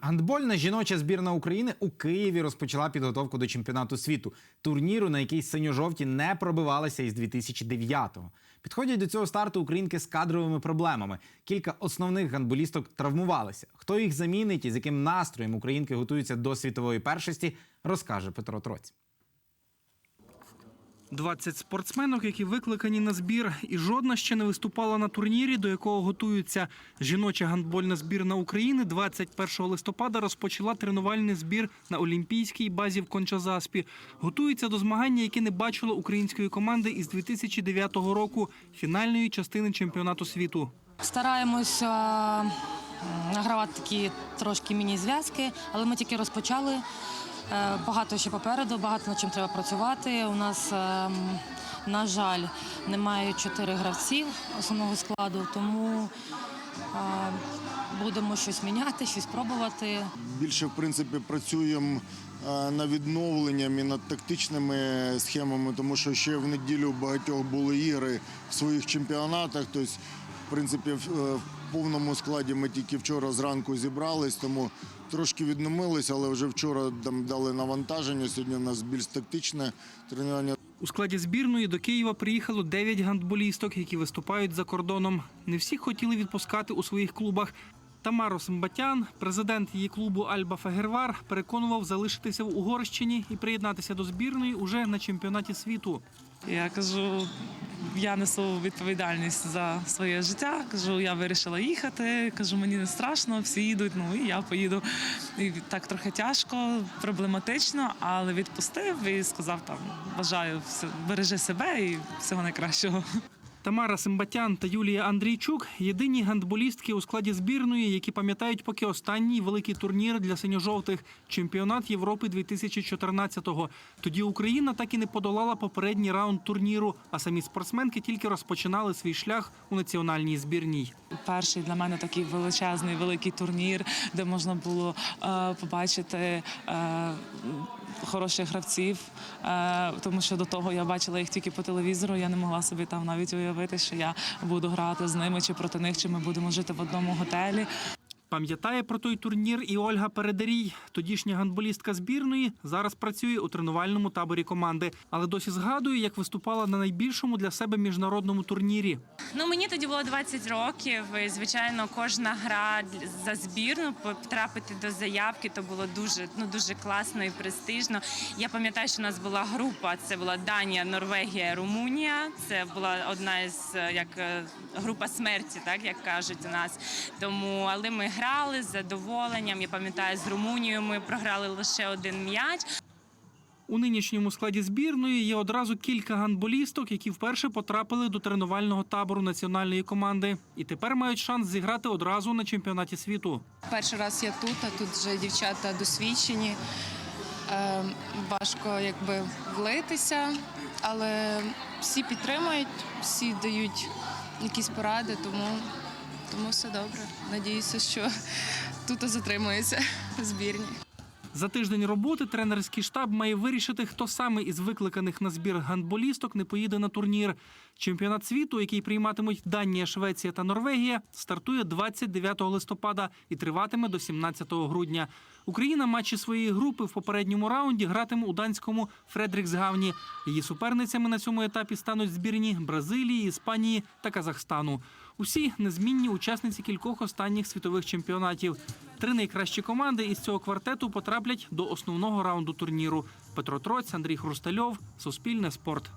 Гандбольна жіноча збірна України у Києві розпочала підготовку до чемпіонату світу, турніру, на який синьо-жовті не пробивалися із 2009-го. Підходять до цього старту українки з кадровими проблемами. Кілька основних гандболісток травмувалися. Хто їх замінить і з яким настроєм українки готуються до світової першості, розкаже Петро Троць. 20 спортсменок, які викликані на збір, і жодна ще не виступала на турнірі, до якого готуються. Жіноча гандбольна збірна України 21 листопада розпочала тренувальний збір на олімпійській базі в Кончазаспі. Готується до змагання, які не бачило української команди із 2009 року фінальної частини чемпіонату світу. Стараємося награвати такі трошки міні-зв'язки, але ми тільки розпочали. Е, Багато ще попереду, багато над чим треба працювати. У нас, ем, на жаль, немає чотири гравців основного складу, тому е, будемо щось міняти, щось пробувати. Більше, в принципі, працюємо е, над відновленням і над тактичними схемами, тому що ще в неділю багатьох були ігри в своїх чемпіонатах. Тобто, в принципі, в е, повному складі ми тільки вчора зранку зібрались, тому трошки відновилися, але вже вчора там дали навантаження. Сьогодні у нас більш тактичне тренування. У складі збірної до Києва приїхало 9 гандболісток, які виступають за кордоном. Не всі хотіли відпускати у своїх клубах. Тамару Симбатян, президент її клубу Альба Фагервар, переконував залишитися в Угорщині і приєднатися до збірної уже на чемпіонаті світу. Я кажу, я несу відповідальність за своє життя. Кажу, я вирішила їхати. Кажу, мені не страшно, всі їдуть. Ну і я поїду. І так трохи тяжко, проблематично, але відпустив і сказав там: бажаю все- бережи себе і всього найкращого. Тамара Симбатян та Юлія Андрійчук єдині гандболістки у складі збірної, які пам'ятають поки останній великий турнір для синьо-жовтих чемпіонат Європи 2014-го. Тоді Україна так і не подолала попередній раунд турніру, а самі спортсменки тільки розпочинали свій шлях у національній збірній. Перший для мене такий величезний великий турнір, де можна було е, побачити. Е, Хороших гравців, е, тому що до того я бачила їх тільки по телевізору. Я не могла собі там навіть уявити, що я буду грати з ними чи проти них, чи ми будемо жити в одному готелі. Пам'ятає про той турнір і Ольга Передарій, тодішня гандболістка збірної, зараз працює у тренувальному таборі команди, але досі згадує, як виступала на найбільшому для себе міжнародному турнірі. Ну мені тоді було 20 років. І, звичайно, кожна гра за збірну потрапити до заявки, то було дуже ну дуже класно і престижно. Я пам'ятаю, що у нас була група. Це була Данія, Норвегія, Румунія. Це була одна із е, як е, група смерті, так як кажуть у нас. Тому але ми грали з задоволенням. Я пам'ятаю, з Румунією ми програли лише один м'яч. У нинішньому складі збірної є одразу кілька гандболісток, які вперше потрапили до тренувального табору національної команди, і тепер мають шанс зіграти одразу на чемпіонаті світу. Перший раз я тут, а тут вже дівчата досвідчені. Е, важко якби влитися, але всі підтримують, всі дають якісь поради, тому, тому все добре. Надіюся, що тут затримується збірні. За тиждень роботи тренерський штаб має вирішити, хто саме із викликаних на збір гандболісток не поїде на турнір. Чемпіонат світу, який прийматимуть Данія, Швеція та Норвегія, стартує 29 листопада і триватиме до 17 грудня. Україна матчі своєї групи в попередньому раунді гратиме у данському Фредріксгавні. Її суперницями на цьому етапі стануть збірні Бразилії, Іспанії та Казахстану. Усі незмінні учасниці кількох останніх світових чемпіонатів. Три найкращі команди із цього квартету потраплять до основного раунду турніру. Петро Троць, Андрій Хрустальов, Суспільне спорт.